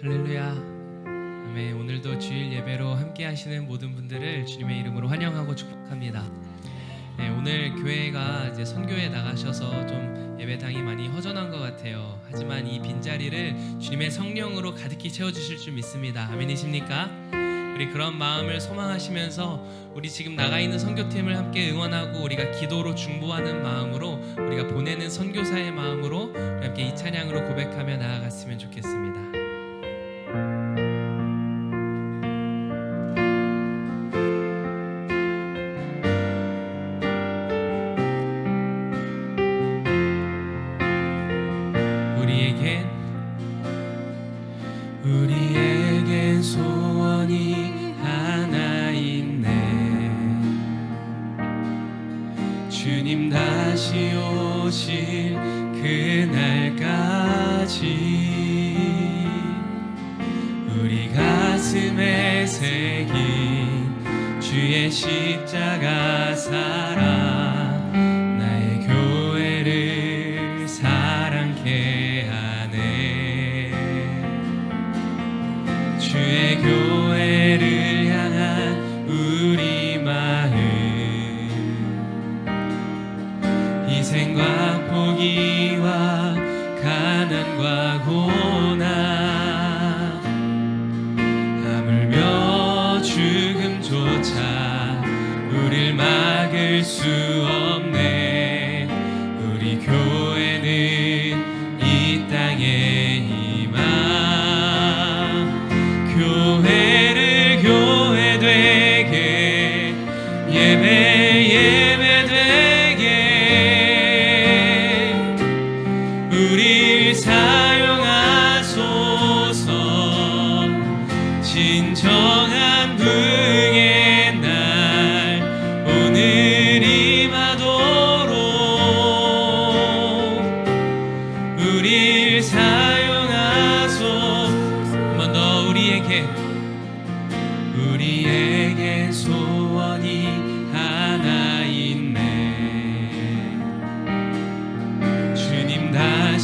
할렐루야. 아멘. 오늘도 주일 예배로 함께 하시는 모든 분들을 주님의 이름으로 환영하고 축복합니다. 네, 오늘 교회가 이제 선교에 나가셔서 좀 예배당이 많이 허전한 것 같아요. 하지만 이 빈자리를 주님의 성령으로 가득히 채워주실 줄 믿습니다. 아멘이십니까? 우리 그런 마음을 소망하시면서 우리 지금 나가 있는 선교팀을 함께 응원하고 우리가 기도로 중보하는 마음으로 우리가 보내는 선교사의 마음으로 함께 이 찬양으로 고백하며 나아갔으면 좋겠습니다. 주의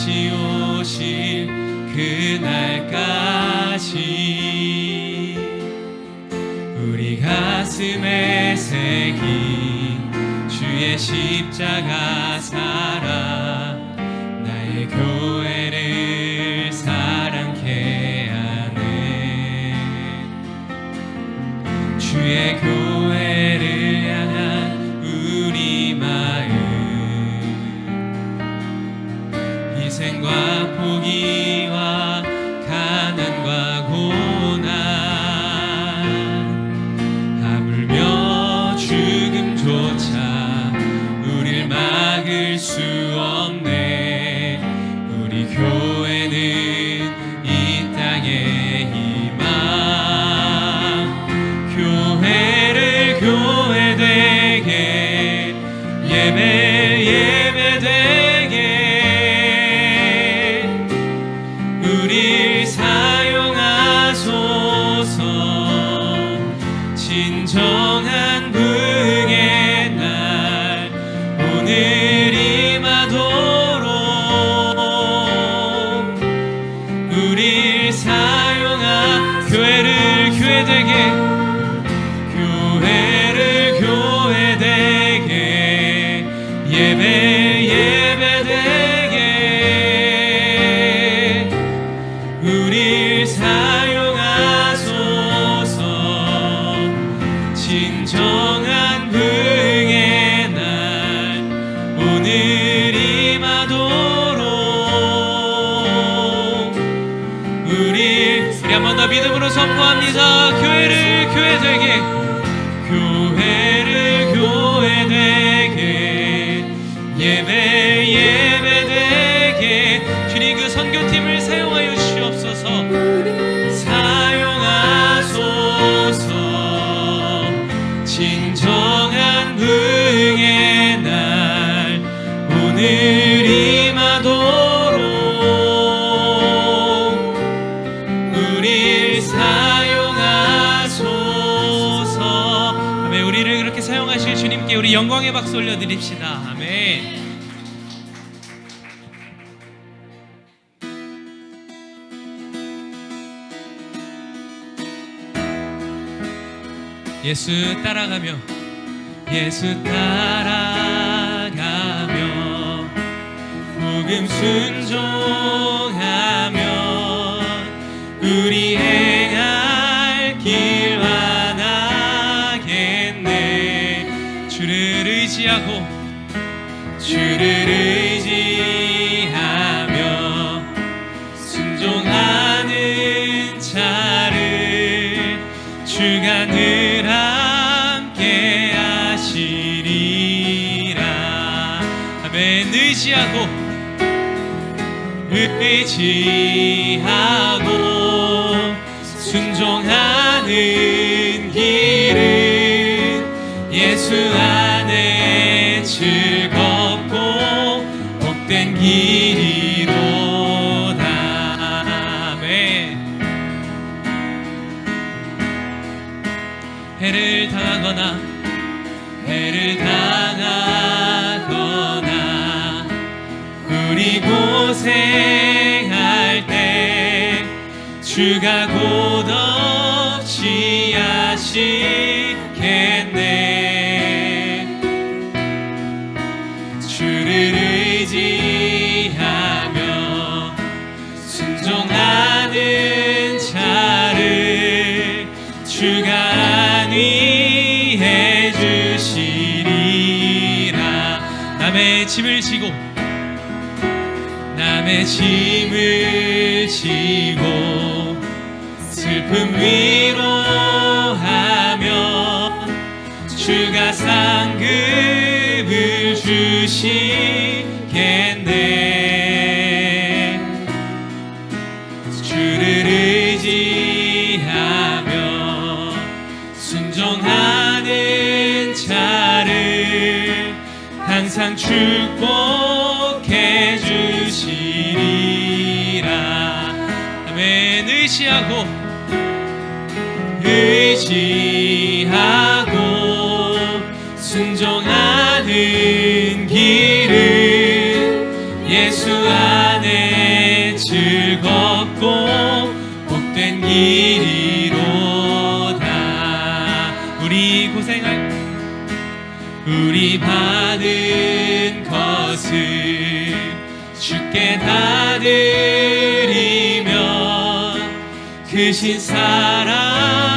다시 오실 그날까지 우리 가슴에 새긴 주의 십자가 드립시다. 아멘. 예수 따라가며 예수 따라가며 복음 순종하며 우리의 의지하며 순종하는 자를 주가 늘 함께 하시리라. 아멘. 의지하고 의지하고 순종하는 우리 고생할 때 주가 곧 없이 하시 남의 짐을 지고 슬픔 위로 의지하고 순종하는 길은 예수 안에 즐겁고 복된 길이로다. 우리 고생할 우리 받은 것을 주께 다 드리며 크신 사랑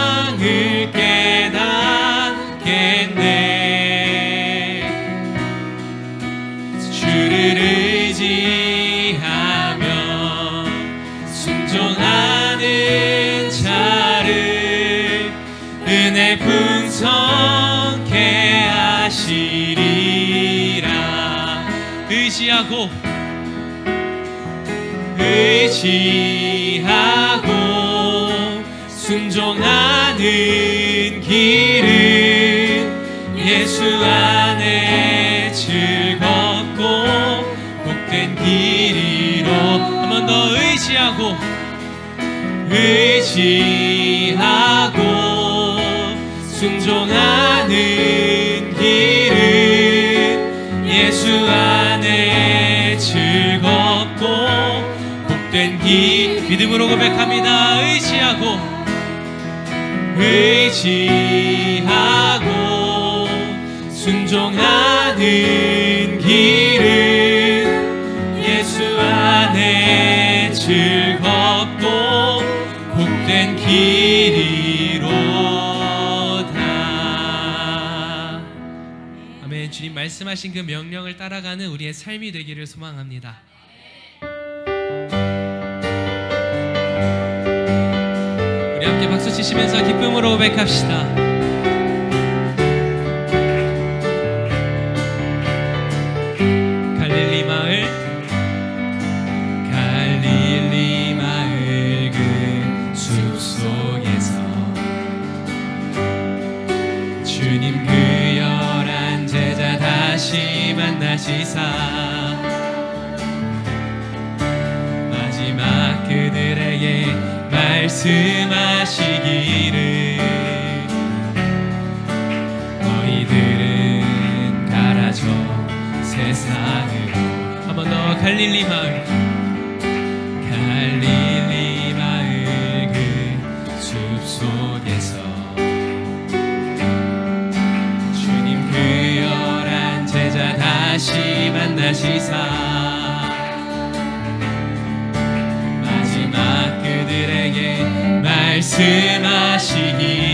풍성케 하시리라. 의지하고 의지하고 순종하는 길은 예수 안에 즐겁고 복된 길이로 한 번 더 의지하고 의지하고 순종하는 길은 예수 안에 즐겁고 복된 길. 믿음으로 고백합니다. 의지하고 의지하고 순종하는 길은 예수 안에 즐겁고 말씀하신 그 명령을 따라가는 우리의 삶이 되기를 소망합니다. 우리 함께 박수 치시면서 기쁨으로 고백합시다 만나시사. 마지막 그들에게 말씀하시기를. 너희들은 가라져 세상으로 한 번 더 갈릴리 마을. 갈릴리 다시 만나시사. 마지막 그들에게 말씀하시기.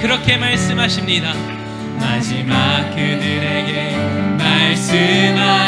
그렇게 말씀하십니다. 마지막 그들에게 말씀하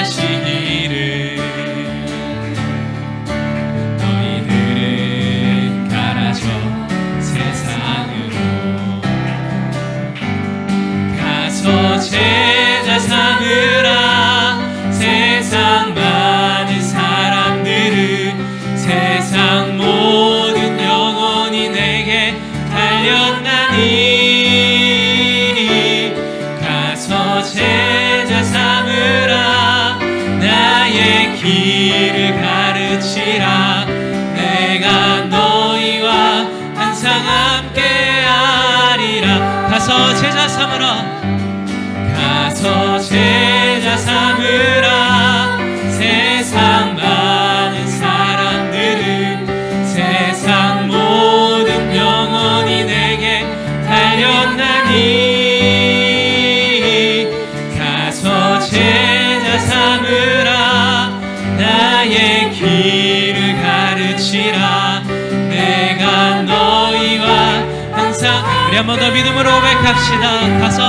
한번 더 믿음으로 고백합시다. 다섯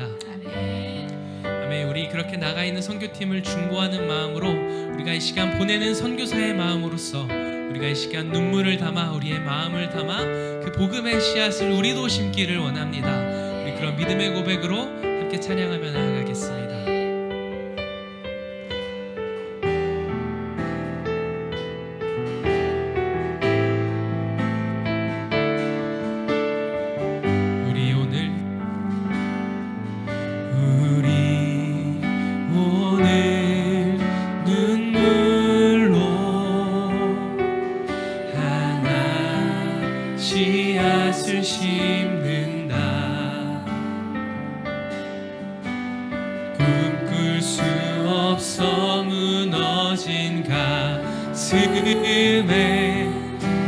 믿습니다. 아멘. 우리 그렇게 나가 있는 선교팀을 중고하는 마음으로 우리가 이 시간 보내는 선교사의 마음으로서 우리가 이 시간 눈물을 담아 우리의 마음을 담아 그 복음의 씨앗을 우리도 심기를 원합니다. 우리 그런 믿음의 고백으로 함께 찬양하며 나아가겠습니다. 심는다. 꿈꿀 수 없어 무너진 가슴에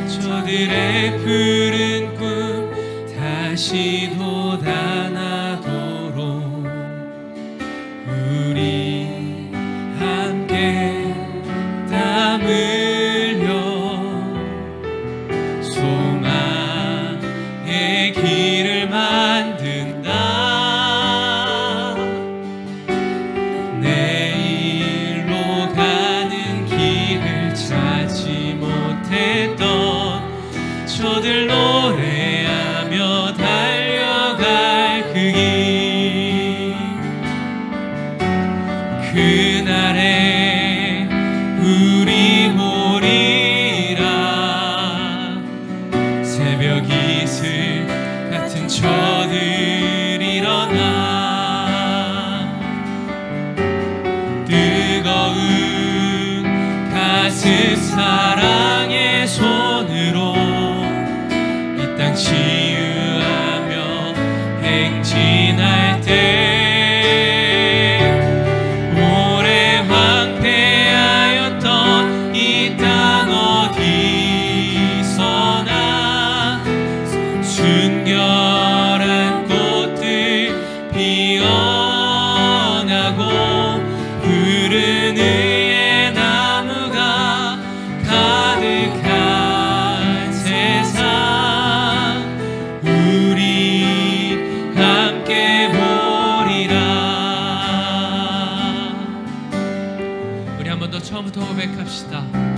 저들의 그 고백합시다.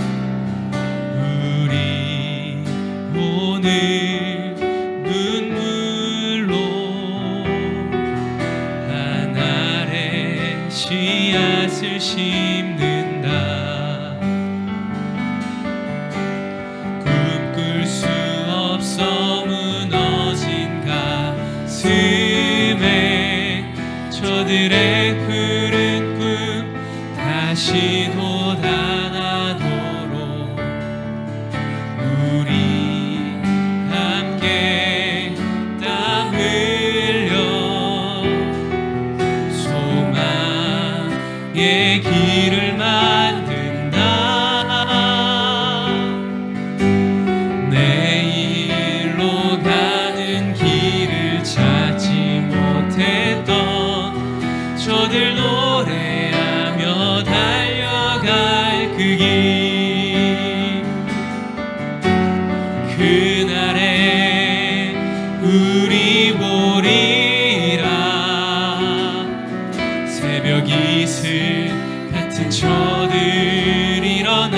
제쳐들 일어나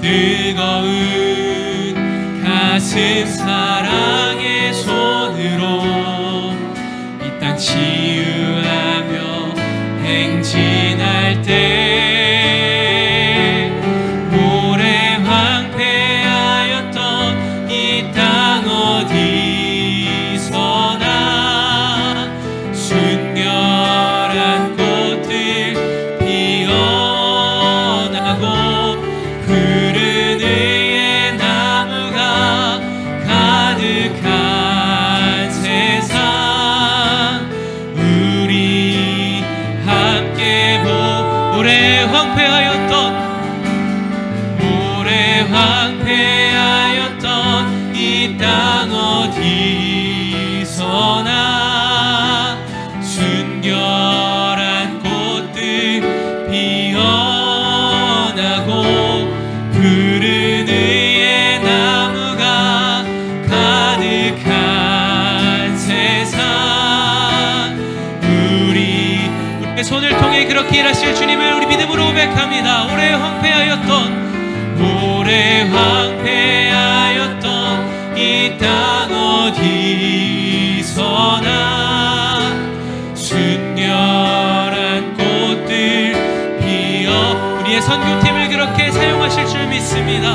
뜨거운 가슴 사랑의 손으로 이땅 치 손을 통해 그렇게 일하실 주님을 우리 믿음으로 고백합니다. 오래 황폐하였던 오래 황폐하였던 이 땅 어디서나 순결한 꽃들 피어 우리의 선교팀을 그렇게 사용하실 줄 믿습니다.